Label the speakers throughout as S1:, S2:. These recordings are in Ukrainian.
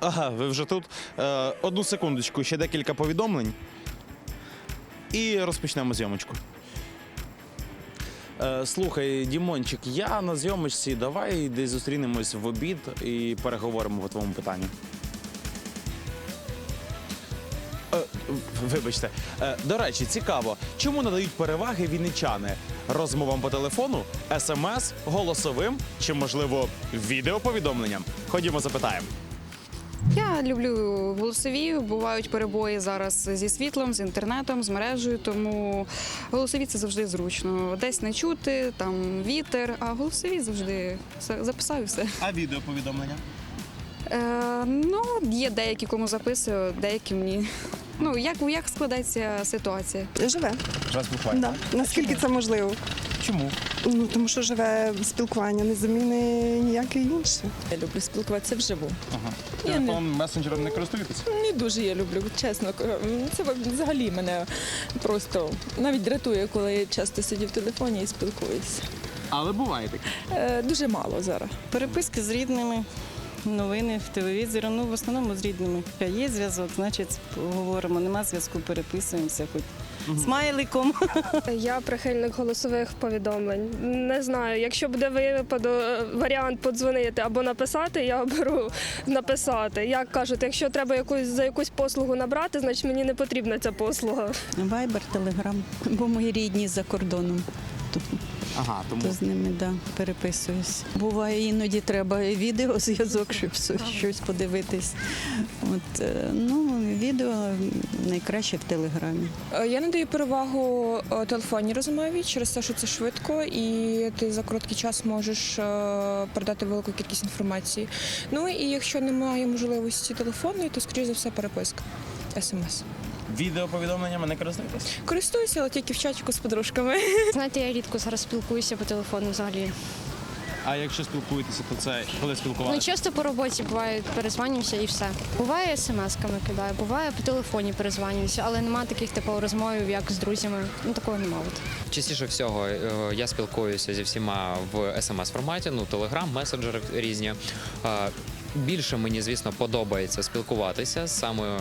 S1: Ага, ви вже тут. Е, одну секундочку, ще декілька повідомлень. І розпочнемо зйомочку. Е, слухай, Дімончик, я на зйомочці. Давай десь зустрінемось в обід і переговоримо по твоєму питанню. Е, вибачте. Е, до речі, цікаво, чому надають переваги вінничани? Розмовам по телефону, смс, голосовим чи, можливо, відеоповідомленням? Ходімо, запитаємо.
S2: Я люблю голосові. Бувають перебої зараз зі світлом, з інтернетом, з мережею, тому голосові це завжди зручно. Десь не чути, там вітер, а голосові завжди все, записаю все.
S1: А відеоповідомлення?
S2: Е, ну, є деякі, кому записую, деяким ні. Ну, як, як складається ситуація?
S3: Живе,
S1: Раз буквально.
S3: да. наскільки це можливо.
S1: Чому?
S3: Ну тому що живе спілкування, не заміни ніяке інше.
S4: Я люблю спілкуватися вживу.
S1: Ага.
S4: Я
S1: Телефон месенджером не користуєтесь?
S4: Не дуже я люблю, чесно. Це взагалі мене просто навіть дратує, коли я часто сидю в телефоні і спілкуюся.
S1: Але буває таке.
S4: Е, дуже мало зараз.
S5: Переписки з рідними, новини в телевізорі. Ну, в основному з рідними. Є зв'язок, значить, говоримо. Нема зв'язку, переписуємося хоч смайликом.
S6: Я прихильник голосових повідомлень. Не знаю, якщо буде випадок варіант подзвонити або написати, я оберу написати. Як кажуть, якщо треба якусь за якусь послугу набрати, значить мені не потрібна ця послуга.
S5: Вайбер, телеграм, бо мої рідні за кордоном.
S1: Ага, тому
S5: то з ними да, переписуюсь. Буває, іноді треба відеозв'язок, щоб щось- подивитись. От, е, ну, відео найкраще в телеграмі.
S7: Е, Я надаю перевагу е, телефонній розмові через те, що це швидко, і ти за короткий час можеш передати велику кількість інформації. Ну і якщо немає можливості телефонної, то скоріш за все переписка. СМС.
S1: Відеоповідомленнями не користуєтесь?
S7: Користуюся, але тільки в чатіку з подружками.
S8: Знаєте, я рідко зараз спілкуюся по телефону взагалі.
S1: А якщо спілкуєтеся, то це коли
S8: Ну
S1: спілкувалися?
S8: часто по роботі буває, перезванюємося і все. Буває смс-ками кидаю, буває по телефоні перезванююся, але нема таких типу розмов, як з друзями. Ну такого немає. от.
S9: Частіше всього е, я спілкуюся зі всіма в смс форматі, ну телеграм, месенджери різні. Е, Більше мені, звісно, подобається спілкуватися саме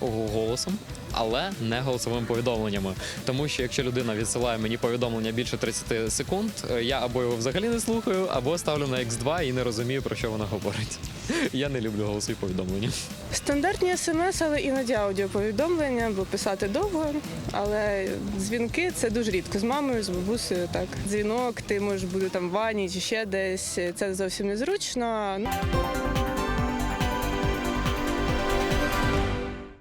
S9: голосом, але не голосовими повідомленнями. Тому що якщо людина відсилає мені повідомлення більше 30 секунд, е, я або його взагалі не слухаю, або ставлю на X2 і не розумію, про що вона говорить. Я не люблю голосові повідомлення.
S10: Стандартні смс, але іноді аудіоповідомлення, бо писати довго. Але дзвінки це дуже рідко. З мамою, з бабусею, так. Дзвінок, ти можеш бути там в ванні чи ще десь. Це зовсім незручно. Ну,